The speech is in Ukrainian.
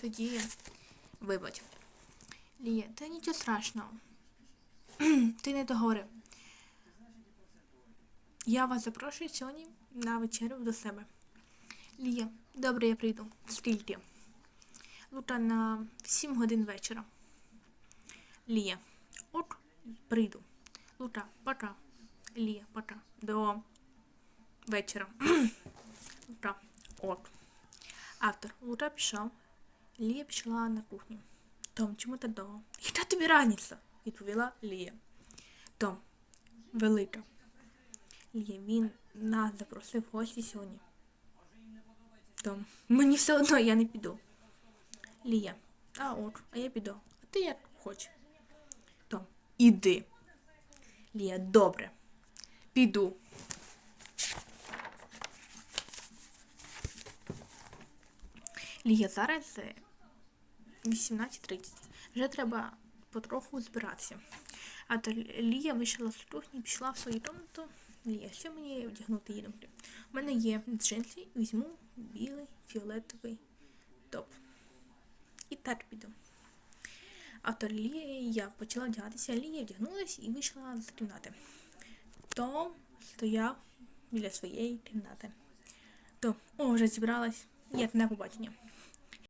Тоді вибач. Лія, та нічого страшного. Ти не договорив. Я вас запрошую сьогодні на вечерю до себе. Лія, добре, я прийду. Скільки? Лута на 7 годин вечора. Лія. От прийду. Лута, пока. Лія, пока. До вечора. Лута. От. Автор. Лута пішов. Лія пішла на кухню. Том, чому так довго? Яка тобі разниця? відповіла Лія. Том, велика. Лія, він нас запросив в гості сьогодні. Том, мені все одно я не піду. Лія, а от, а я піду. А ти як хочеш. Том, іди. Лія, добре. Піду. Лія, зараз е, 18.30. Вже треба потроху збиратися. А то Лія вийшла з кухні, пішла в свою кімнату. Лія, що мені вдягнути їдемо? У мене є джинси, візьму білий, фіолетовий топ. І так піду. А то Лія, я почала вдягатися, Лія вдягнулась і вийшла з кімнати. Том стояв біля своєї кімнати. То, о, вже зібралась. Як на побачення.